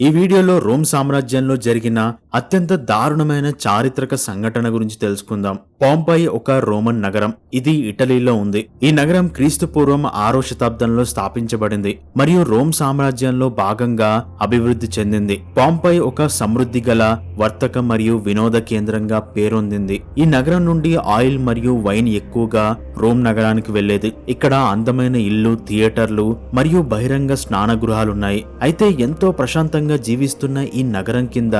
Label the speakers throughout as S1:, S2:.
S1: ఈ వీడియోలో రోమ్ సామ్రాజ్యంలో జరిగిన అత్యంత దారుణమైన చారిత్రక సంఘటన గురించి తెలుసుకుందాం. పాంపై ఒక రోమన్ నగరం. ఇది ఇటలీలో ఉంది. ఈ నగరం క్రీస్తు పూర్వం ఆరో శతాబ్దంలో స్థాపించబడింది మరియు రోమ్ సామ్రాజ్యంలో భాగంగా అభివృద్ధి చెందింది. పాంపై ఒక సమృద్ధి గల వర్తక మరియు వినోద కేంద్రంగా పేరొందింది. ఈ నగరం నుండి ఆయిల్ మరియు వైన్ ఎక్కువగా రోమ్ నగరానికి వెళ్ళేది ఇక్కడ అందమైన ఇల్లు థియేటర్లు మరియు బహిరంగ స్నాన గృహాలున్నాయి అయితే ఎంతో ప్రశాంతంగా జీవిస్తున్న ఈ నగరం కింద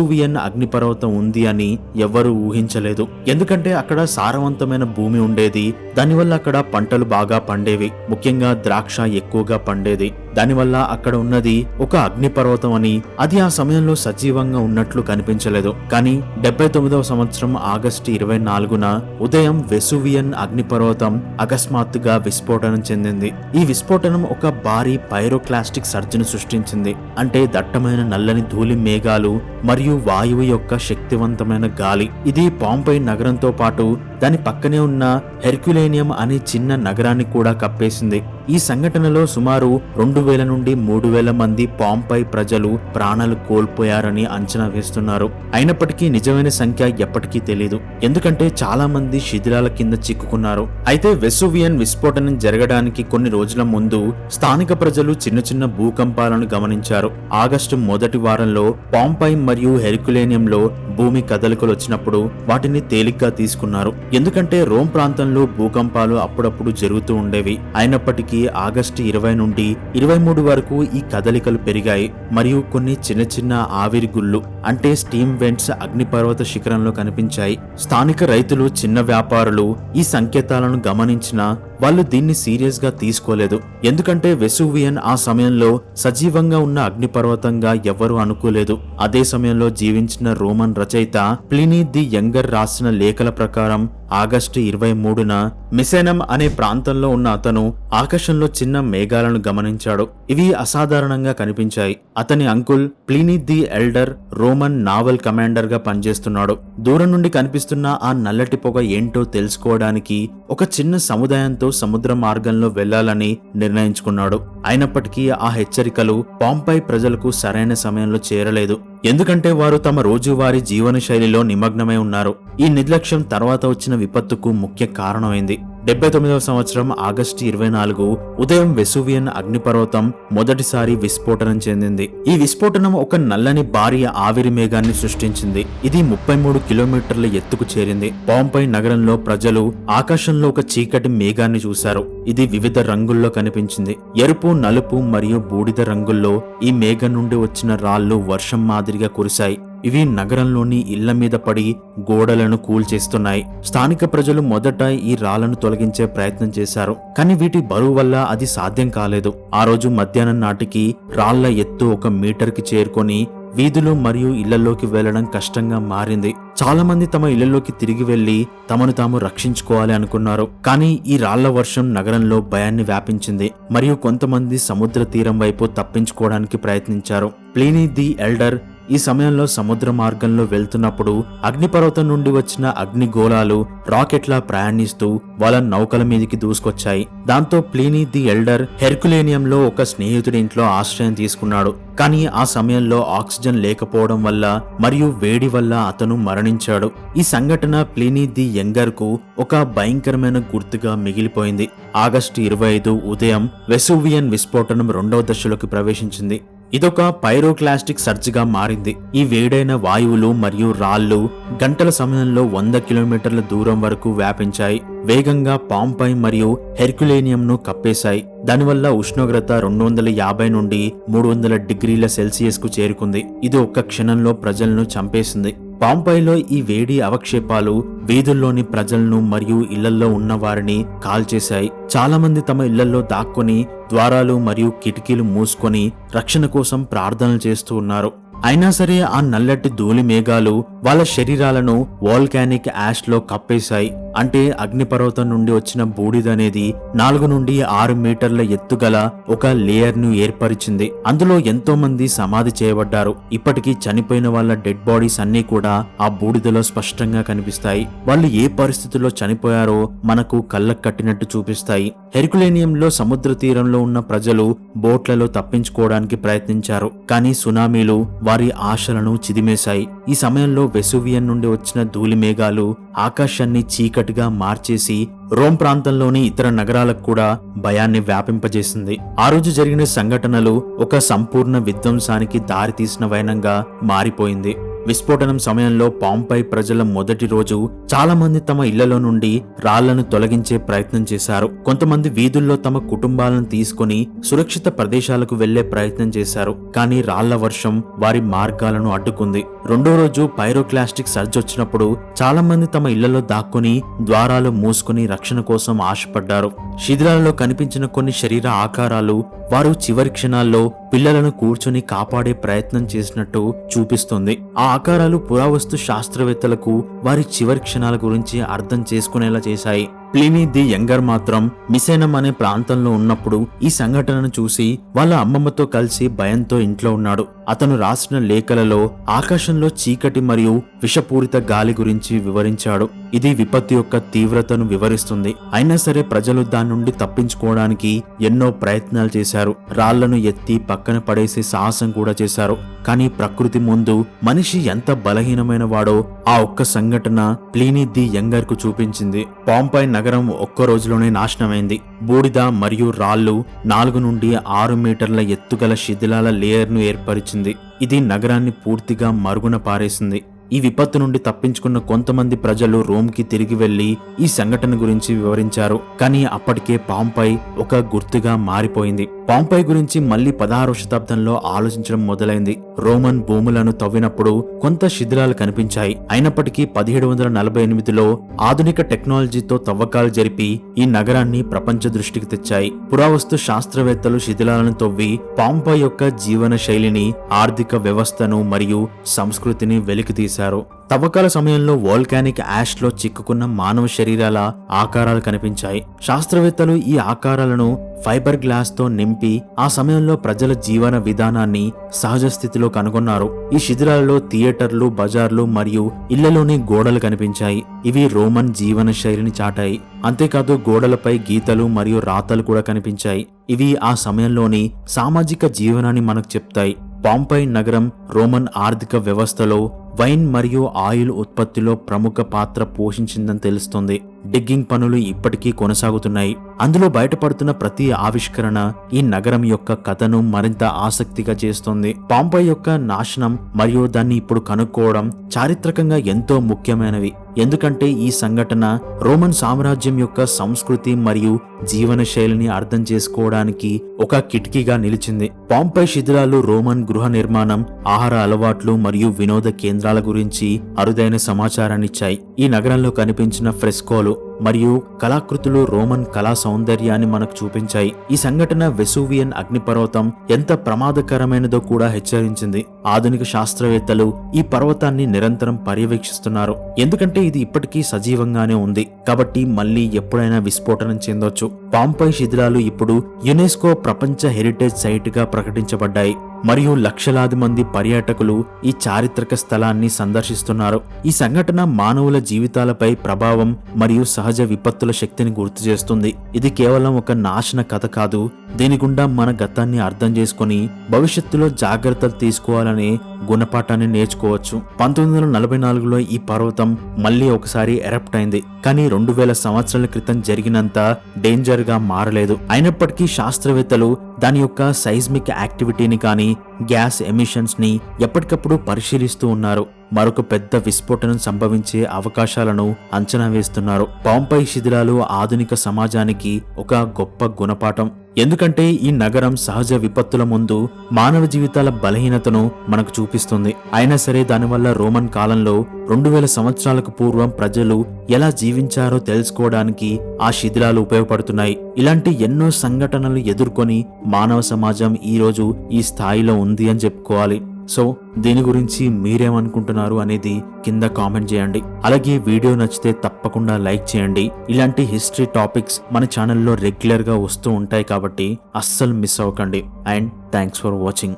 S1: వెసూవియన్ అగ్నిపర్వతం ఉంది అని ఎవ్వరూ ఊహించలేదు. ఎందుకంటే అక్కడ సారవంతమైన భూమి ఉండేది. దానివల్ల అక్కడ పంటలు బాగా పండేవి. ముఖ్యంగా ద్రాక్ష ఎక్కువగా పండేది. దానివల్ల అక్కడ ఉన్నది ఒక అగ్నిపర్వతం అని అది ఆ సమయంలో సజీవంగా ఉన్నట్లు కనిపించలేదు. కానీ డెబ్బై తొమ్మిదవ సంవత్సరం ఆగస్టు ఇరవై నాలుగున ఉదయం వెసువియన్ అగ్నిపర్వతం అకస్మాత్తుగా విస్ఫోటనం చెందింది. ఈ విస్ఫోటనం ఒక భారీ పైరోక్లాస్టిక్ సర్జను సృష్టించింది. అంటే దట్టమైన నల్లని ధూళి మేఘాలు మరియు వాయువు యొక్క శక్తివంతమైన గాలి. ఇది పాంపై నగరంతో పాటు దాని పక్కనే ఉన్న హెర్క్యులేనియం అనే చిన్న నగరాన్ని కూడా కప్పేసింది. ఈ సంఘటనలో సుమారు రెండు వేల నుండి మూడు వేల మంది పాంపై ప్రజలు ప్రాణాలు కోల్పోయారని అంచనా వేస్తున్నారు. అయినప్పటికీ నిజమైన సంఖ్య ఎప్పటికీ తెలియదు ఎందుకంటే చాలా మంది శిథిలాల కింద చిక్కుకున్నారు. అయితే వెసువియన్ విస్ఫోటనం జరగడానికి కొన్ని రోజుల ముందు స్థానిక ప్రజలు చిన్న చిన్న భూకంపాలను గమనించారు. ఆగస్టు మొదటి వారంలో పాంపై మరియు హెర్కులేనియంలో భూమి కదలికలు వచ్చినప్పుడు వాటిని తేలిగ్గా తీసుకున్నారు. ఎందుకంటే రోమ్ ప్రాంతంలో భూకంపాలు అప్పుడప్పుడు జరుగుతూ ఉండేవి. అయినప్పటికీ ఆగస్టు ఇరవై నుండి ఇరవై మూడు వరకు ఈ కదలికలు పెరిగాయి. మరియు కొన్ని చిన్న చిన్న ఆవిరి గుళ్ళు అంటే స్టీమ్ వెంట్స్ అగ్నిపర్వత శిఖరంలో కనిపించాయి. స్థానిక రైతులు చిన్న వ్యాపారులు ఈ సంకేతాలను గమనించినా వాళ్ళు దీన్ని సీరియస్గా తీసుకోలేదు. ఎందుకంటే వెసువియన్ ఆ సమయంలో సజీవంగా ఉన్న అగ్నిపర్వతంగా ఎవ్వరూ అనుకోలేదు. అదే సమయంలో జీవించిన రోమన్ రచయిత ప్లినీ ది యంగర్ రాసిన లేఖల ప్రకారం ఆగస్టు ఇరవై మూడున మిసెనం అనే ప్రాంతంలో ఉన్న అతను ఆకాశంలో చిన్న మేఘాలను గమనించాడు. ఇవి అసాధారణంగా కనిపించాయి. అతని uncle Pliny the elder Roman naval కమాండర్గా పనిచేస్తున్నాడు. దూరం నుండి కనిపిస్తున్న ఆ నల్లటి పొగ ఏంటో తెలుసుకోవడానికి ఒక చిన్న సముదాయంతో సముద్ర మార్గంలో వెళ్ళాలని నిర్ణయించుకున్నాడు. అయినప్పటికీ ఆ హెచ్చరికలు పాంపై ప్రజలకు సరైన సమయంలో చేరలేదు. ఎందుకంటే వారు తమ రోజువారీ జీవన శైలిలో నిమగ్నమై ఉన్నారు. ఈ నిర్లక్ష్యం తర్వాత వచ్చిన విపత్తుకు ముఖ్య కారణమైంది. డెబ్బై తొమ్మిదవ సంవత్సరం ఆగస్టు ఇరవై నాలుగు ఉదయం వెసువియన్ అగ్నిపర్వతం మొదటిసారి విస్ఫోటనం చెందింది. ఈ విస్ఫోటనం ఒక నల్లని భారీ ఆవిరి మేఘాన్ని సృష్టించింది. ఇది ముప్పై మూడు కిలోమీటర్ల ఎత్తుకు చేరింది. పాంపై నగరంలో ప్రజలు ఆకాశంలో ఒక చీకటి మేఘాన్ని చూశారు. ఇది వివిధ రంగుల్లో కనిపించింది. ఎరుపు నలుపు మరియు బూడిద రంగుల్లో ఈ మేఘం నుండి వచ్చిన రాళ్ళు వర్షం మాదిరిగా కురిశాయి. ఇవి నగరంలోని ఇళ్ళ మీద పడి గోడలను కూల్చేస్తున్నాయి. స్థానిక ప్రజలు మొదట ఈ రాళ్ళను తొలగించే ప్రయత్నం చేశారు. కానీ వీటి బరువు వల్ల అది సాధ్యం కాలేదు. ఆ రోజు మధ్యాహ్నం నాటికి రాళ్ళ ఎత్తు ఒక మీటర్కి చేరుకొని వీధులు మరియు ఇళ్ళలోకి వెళ్ళడం కష్టంగా మారింది. చాలా మంది తమ ఇళ్ళలోకి తిరిగి వెళ్ళి తమను తాము రక్షించుకోవాలి అనుకున్నారు. కానీ ఈ రాళ్ళ వర్షం నగరంలో భయాన్ని వ్యాపించింది. మరియు కొంతమంది సముద్ర తీరం వైపు తప్పించుకోవడానికి ప్రయత్నించారు. ప్లీనీ ది ఎల్డర్ ఈ సమయంలో సముద్ర మార్గంలో వెళ్తున్నప్పుడు అగ్నిపర్వతం నుండి వచ్చిన అగ్నిగోళాలు రాకెట్లా ప్రయాణిస్తూ వాళ్ళ నౌకల మీదికి దూసుకొచ్చాయి. దాంతో ప్లీనీ ది ఎల్డర్ హెర్కులేనియంలో ఒక స్నేహితుడి ఇంట్లో ఆశ్రయం తీసుకున్నాడు. కానీ ఆ సమయంలో ఆక్సిజన్ లేకపోవడం వల్ల మరియు వేడి వల్ల అతను మరణించాడు. ఈ సంఘటన ప్లీనీ ది యంగర్కు ఒక భయంకరమైన గుర్తుగా మిగిలిపోయింది. ఆగస్టు ఇరవై ఐదు ఉదయం వెసూవియన్ విస్ఫోటనం రెండవ దశలోకి ప్రవేశించింది. ఇదొక పైరోక్లాస్టిక్ సర్జ్గా మారింది. ఈ వేడైన వాయువులు మరియు రాళ్ళు గంటల సమయంలో వంద కిలోమీటర్ల దూరం వరకు వ్యాపించాయి. వేగంగా పాంపై మరియు హెర్క్యులేనియంను కప్పేశాయి. దానివల్ల ఉష్ణోగ్రత రెండు వందల యాభై నుండి మూడు వందల డిగ్రీల సెల్సియస్కు చేరుకుంది. ఇది ఒక్క క్షణంలో ప్రజలను చంపేసింది. పాంపైలో ఈ వేడి అవక్షేపాలు వీధుల్లోని ప్రజలను మరియు ఇళ్ళల్లో ఉన్న వారిని కాల్చేశాయి. చాలామంది తమ ఇళ్ళలో దాక్కుని ద్వారాలు మరియు కిటికీలు మూసుకొని రక్షణ కోసం ప్రార్థనలు చేస్తూ ఉన్నారు. అయినా సరే ఆ నల్లటి ధూళి మేఘాలు వాళ్ళ శరీరాలను వాల్కానిక్ యాష్లో కప్పేశాయి. అంటే అగ్నిపర్వతం నుండి వచ్చిన బూడిద అనేది నాలుగు నుండి ఆరు మీటర్ల ఎత్తుగల ఒక లేయర్ను ఏర్పరిచింది. అందులో ఎంతో మంది సమాధి చేయబడ్డారు. ఇప్పటికీ చనిపోయిన వాళ్ళ డెడ్ బాడీస్ అన్ని కూడా ఆ బూడిదలో స్పష్టంగా కనిపిస్తాయి. వాళ్ళు ఏ పరిస్థితుల్లో చనిపోయారో మనకు కళ్ళకు కట్టినట్టు చూపిస్తాయి. హెర్కులేనియంలో సముద్ర తీరంలో ఉన్న ప్రజలు బోట్లలో తప్పించుకోవడానికి ప్రయత్నించారు. కానీ సునామీలు వారి ఆశలను చిదిమేశాయి. ఈ సమయంలో వెసువియన్ నుండి వచ్చిన ధూళి మేఘాలు ఆకాశాన్ని చీకటిగా మార్చేసి రోమ్ ప్రాంతంలోని ఇతర నగరాలకు కూడా భయాన్ని వ్యాపింపజేసింది. ఆ రోజు జరిగిన సంఘటనలు ఒక సంపూర్ణ విధ్వంసానికి దారితీసిన వైనంగా మారిపోయింది. విస్ఫోటనం సమయంలో పాంపై ప్రజల మొదటి రోజు చాలా మంది తమ ఇళ్ళలో నుండి రాళ్ళను తొలగించే ప్రయత్నం చేశారు. కొంతమంది వీధుల్లో తమ కుటుంబాలను తీసుకొని సురక్షిత ప్రదేశాలకు వెళ్ళే ప్రయత్నం చేశారు. కానీ రాళ్ళ వర్షం వారి మార్గాలను అడ్డుకుంది. రెండో రోజు పైరోక్లాస్టిక్ సర్జ్ వచ్చినప్పుడు చాలా మంది తమ ఇళ్ళలో దాక్కుని ద్వారాలు మూసుకుని రక్షణ కోసం ఆశపడ్డారు. శిథిలాలలో కనిపించిన కొన్ని శరీర ఆకారాలు వారు చివరి క్షణాల్లో పిల్లలను కూర్చుని కాపాడే ప్రయత్నం చేసినట్టు చూపిస్తుంది. ఆ ఆకారాలు పురావస్తు శాస్త్రవేత్తలకు వారి చివరి క్షణాల గురించి అర్థం చేసుకునేలా చేశాయి. ప్లినీ ది యంగర్ మాత్రం మిసేనం అనే ప్రాంతంలో ఉన్నప్పుడు ఈ సంఘటనను చూసి వాళ్ళ అమ్మమ్మతో కలిసి భయంతో ఇంట్లో ఉన్నాడు. అతను రాసిన లేఖలలో ఆకాశంలో చీకటి మరియు విషపూరిత గాలి గురించి వివరించాడు. ఇది విపత్తు యొక్క తీవ్రతను వివరిస్తుంది. అయినా సరే ప్రజలు దాని నుండి తప్పించుకోవడానికి ఎన్నో ప్రయత్నాలు చేశారు. రాళ్ళను ఎత్తి పక్కన పడేసే సాహసం కూడా చేశారు. కానీ ప్రకృతి ముందు మనిషి ఎంత బలహీనమైన వాడో ఆ ఒక్క సంఘటన ప్లీనీ ది యంగర్కు చూపించింది. పాంపై నగరం ఒక్క రోజులోనే నాశనమైంది. బూడిద మరియు రాళ్ళు నాలుగు నుండి ఆరు మీటర్ల ఎత్తుగల శిథిలాల లేయర్ను ఏర్పరిచింది. ఇది నగరాన్ని పూర్తిగా మరుగున పారేసింది. ఈ విపత్తు నుండి తప్పించుకున్న కొంతమంది ప్రజలు రోమ్కి తిరిగి వెళ్ళి ఈ సంఘటన గురించి వివరించారు. కానీ అప్పటికే పాంపై ఒక గుర్తుగా మారిపోయింది. పాంపై గురించి మళ్ళీ పదహారవ శతాబ్దంలో ఆలోచించడం మొదలైంది. రోమన్ భూములను తవ్వినప్పుడు కొంత శిథిలాలు కనిపించాయి. అయినప్పటికీ పదిహేడు వందల నలభై ఎనిమిదిలో ఆధునిక టెక్నాలజీతో తవ్వకాలు జరిపి ఈ నగరాన్ని ప్రపంచ దృష్టికి తెచ్చాయి. పురావస్తు శాస్త్రవేత్తలు శిథిలాలను తవ్వి పాంపై యొక్క జీవన శైలిని ఆర్థిక వ్యవస్థను మరియు సంస్కృతిని వెలికితీశారు. తవ్వకాల సమయంలో వోల్కానిక్ యాష్లో చిక్కుకున్న మానవ శరీరాల ఆకారాలు కనిపించాయి. శాస్త్రవేత్తలు ఈ ఆకారాలను ఫైబర్ గ్లాస్తో నింపి ఆ సమయంలో ప్రజల జీవన విధానాన్ని సహజ స్థితిలో కనుగొన్నారు. ఈ శిథిలాలలో థియేటర్లు బజార్లు మరియు ఇళ్ళలోని గోడలు కనిపించాయి. ఇవి రోమన్ జీవన శైలిని చాటాయి. అంతేకాదు గోడలపై గీతలు మరియు రాతలు కూడా కనిపించాయి. ఇవి ఆ సమయంలోని సామాజిక జీవనాన్ని మనకు చెప్తాయి. పాంపై నగరం రోమన్ ఆర్థిక వ్యవస్థలో వైన్ మరియు ఆయిల్ ఉత్పత్తిలో ప్రముఖ పాత్ర పోషించిందని తెలుస్తుంది. డిగ్గింగ్ పనులు ఇప్పటికీ కొనసాగుతున్నాయి. అందులో బయటపడుతున్న ప్రతి ఆవిష్కరణ ఈ నగరం యొక్క కథను మరింత ఆసక్తిగా చేస్తుంది. పాంపై యొక్క నాశనం మరియు దాన్ని ఇప్పుడు కనుక్కోవడం చారిత్రకంగా ఎంతో ముఖ్యమైనవి. ఎందుకంటే ఈ సంఘటన రోమన్ సామ్రాజ్యం యొక్క సంస్కృతి మరియు జీవన శైలిని అర్థం చేసుకోవడానికి ఒక కిటికీగా నిలిచింది. పాంపై శిథిలాలు రోమన్ గృహ నిర్మాణం ఆహార అలవాట్లు మరియు వినోద కేంద్రాల గురించి అరుదైన సమాచారాన్నిచ్చాయి ఈ నగరంలో కనిపించిన ఫ్రెస్కోలు మరియు కళాకృతులు రోమన్ కళా సౌందర్యాన్ని మనకు చూపించాయి. ఈ సంఘటన వెసూవియన్ అగ్నిపర్వతం ఎంత ప్రమాదకరమైనదో కూడా హెచ్చరించింది. ఆధునిక శాస్త్రవేత్తలు ఈ పర్వతాన్ని నిరంతరం పర్యవేక్షిస్తున్నారు. ఎందుకంటే ఇది ఇప్పటికీ సజీవంగానే ఉంది. కాబట్టి మళ్ళీ ఎప్పుడైనా విస్ఫోటనం చెందొచ్చు. పాంపై శిథిలాలు ఇప్పుడు యునెస్కో ప్రపంచ హెరిటేజ్ సైట్గా ప్రకటించబడ్డాయి. మరియు లక్షలాది మంది పర్యాటకులు ఈ చారిత్రక స్థలాన్ని సందర్శిస్తున్నారు. ఈ సంఘటన మానవుల జీవితాలపై ప్రభావం మరియు సహజ విపత్తుల శక్తిని గుర్తు చేస్తుంది. ఇది కేవలం ఒక నాశన కథ కాదు. దీని గుండా మన గతాన్ని అర్థం చేసుకుని భవిష్యత్తులో జాగ్రత్తలు తీసుకోవాలనే గుణపాఠాన్ని నేర్చుకోవచ్చు. పంతొమ్మిది వందల నలభై నాలుగులో ఈ పర్వతం మళ్ళీ ఒకసారి ఎరప్ట్ అయింది. కానీ రెండు వేల సంవత్సరాల క్రితం జరిగినంత డేంజర్గా మారలేదు. అయినప్పటికీ శాస్త్రవేత్తలు దాని యొక్క సైజ్మిక్ యాక్టివిటీని కానీ గ్యాస్ ఎమిషన్స్ని ఎప్పటికప్పుడు పరిశీలిస్తూ ఉన్నారు. మరొక పెద్ద విస్ఫోటనం సంభవించే అవకాశాలను అంచనా వేస్తున్నారు. పాంపై శిథిలాలు ఆధునిక సమాజానికి ఒక గొప్ప గుణపాఠం. ఎందుకంటే ఈ నగరం సహజ విపత్తుల ముందు మానవ జీవితాల బలహీనతను మనకు చూపిస్తుంది. అయినా సరే దానివల్ల రోమన్ కాలంలో రెండు వేల సంవత్సరాలకు పూర్వం ప్రజలు ఎలా జీవించారో తెలుసుకోవడానికి ఆ శిథిలాలు ఉపయోగపడుతున్నాయి. ఇలాంటి ఎన్నో సంఘటనలు ఎదుర్కొని మానవ సమాజం ఈ రోజు ఈ స్థాయిలో ఉంది అని చెప్పుకోవాలి. సో దీని గురించి మీరేమనుకుంటున్నారు అనేది కింద కామెంట్ చేయండి. అలాగే వీడియో నచ్చితే తప్పకుండా లైక్ చేయండి. ఇలాంటి హిస్టరీ టాపిక్స్ మన ఛానల్లో రెగ్యులర్గా వస్తూ ఉంటాయి కాబట్టి అస్సలు మిస్ అవ్వకండి. And thanks for watching.